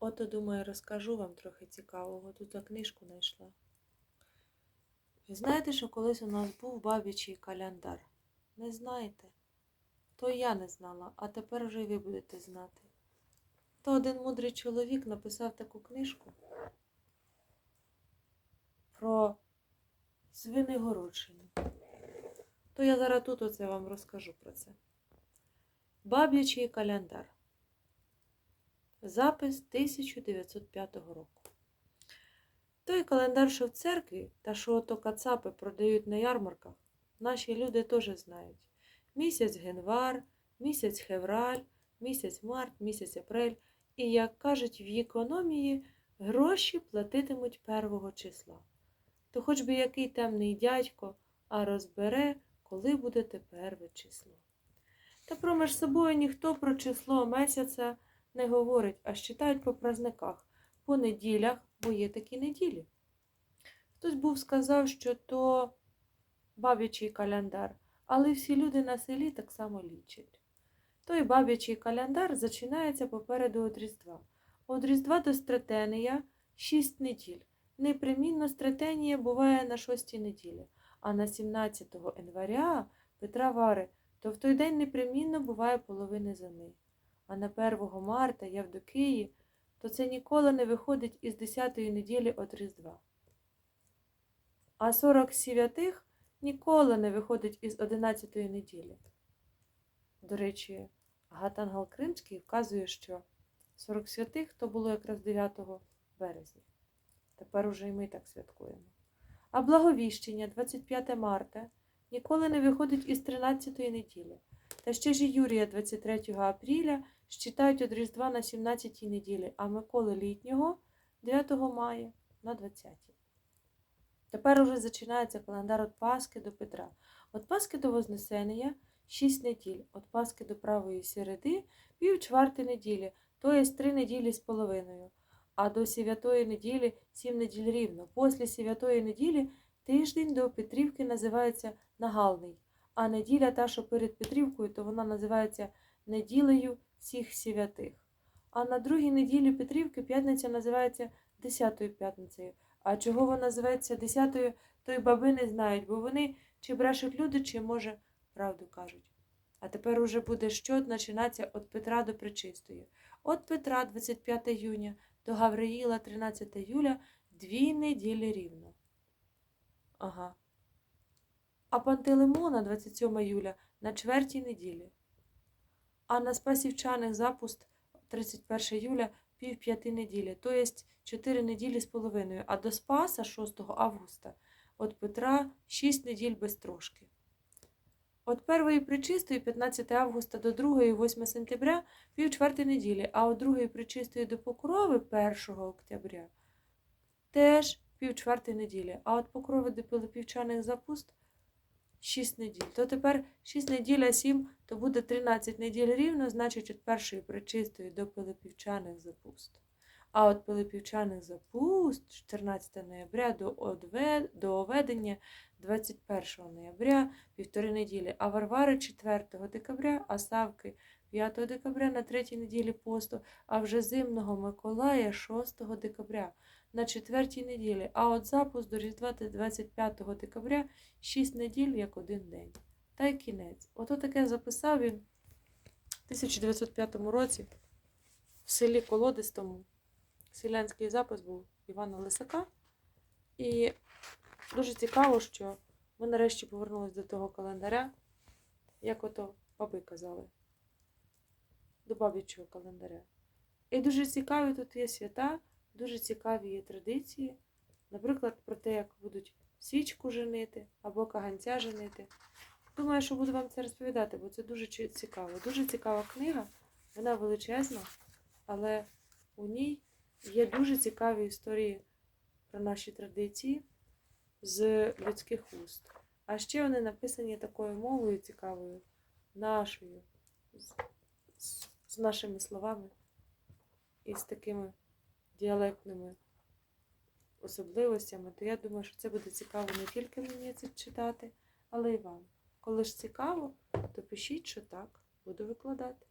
Ото, думаю, розкажу вам трохи цікавого. Тут я книжку знайшла. Ви знаєте, що колись у нас був бабічий календар? Не знаєте? То я не знала, а тепер вже ви будете знати. То один мудрий чоловік написав таку книжку про Свинигородщину. То я зараз тут оце вам розкажу про це. Баб'ячий календар. Запис 1905 року. Той календар, що в церкві, та що ото кацапи продають на ярмарках, наші люди теж знають. Місяць генвар, місяць хевраль, місяць март, місяць апрель. І, як кажуть в економії, гроші платитимуть первого числа. То хоч би який темний дядько, а розбере, коли буде те перве число. Та проміж собою ніхто про число місяця не говорить, а считають по праздниках, по неділях, бо є такі неділі. Хтось був сказав, що то бабячий календар, але всі люди на селі так само лічать. Той бабячий календар зачинається попереду од Різдва. Од Різдва до Стретенія шість неділь. Непримінно Стретенія буває на шостій неділі, а на 17 января Петра Вари, то в той день непримінно буває половини зими. А на 1 марта Явдокиї, то це ніколи не виходить із 10-ї неділі от Різдва. А 40 святих ніколи не виходить із 11-ї неділі. До речі, Гатангал Кримський вказує, що 40 святих то було якраз 9 березня. Тепер уже і ми так святкуємо. А благовіщення 25 марта ніколи не виходить із 13-ї неділі. Та ще ж Юрія 23 апреля щитають від Різдва на 17-й неділі, а Миколи літнього 9 мая на 20-й. Тепер уже починається календар від Пасхи до Петра. Від Пасхи до Вознесення 6 неділь, від Пасхи до правої середи пів чверти неділі, то є 3 неділі з половиною. А до Святої неділі 7 неділь рівно. Після Святої неділі тиждень до Петрівки називається Нагалний. А неділя та, що перед Петрівкою, то вона називається неділею всіх святих. А на другій неділі Петрівки п'ятниця називається Десятою п'ятницею. А чого вона називається Десятою, то й баби не знають, бо вони чи брешуть люди, чи, може, правду кажуть. А тепер уже буде щот починатися від Петра до Пречистої. От Петра 25 юня до Гавриїла 13 юля дві неділі рівно. Ага. А Пантелеймона 27 юля на чвертій неділі. А на Спасівчаних запуст 31 юля пів п'яти неділі, то є 4 неділі з половиною, а до Спаса 6 августа от Петра 6 неділь без трошки. От першої причистої 15 августа до 2 8 сентября пів чвертої неділі, а от другої причистої до Покрови 1 октября теж пів чвертої неділі, а от Покрови до Пилипівчаних запуст 6 неділь. То тепер 6 неділь, а 7, то буде 13 неділь рівно, значить від першої причистої до Пилипівчаних запуст. А от Пилипівчаних запуст 14 ноября до, одве... до оведення 21 ноября, півтори неділі, а Варвари 4 декабря, а Савки 5 декабря на третій неділі посту, а вже зимного Миколая 6 декабря на четвертій неділі, а от запуск до Різдва 25 декабря 6 неділь як один день. Та й кінець. Ото таке записав він в 1905 році в селі Колодистому. Селянський запис був Івана Лисака. І дуже цікаво, що ми нарешті повернулися до того календаря, як ото баби казали, до бабічого календаря. І дуже цікаві тут є свята, дуже цікаві є традиції. Наприклад, про те, як будуть свічку женити або каганця женити. Думаю, що буду вам це розповідати, бо це дуже цікаво. Дуже цікава книга, вона величезна, але у ній є дуже цікаві історії про наші традиції з людських уст. А ще вони написані такою мовою цікавою, нашою, з нашими словами і з такими діалектними особливостями, то я думаю, що це буде цікаво не тільки мені це читати, але й вам. Коли ж цікаво, то пишіть, що так, буду викладати.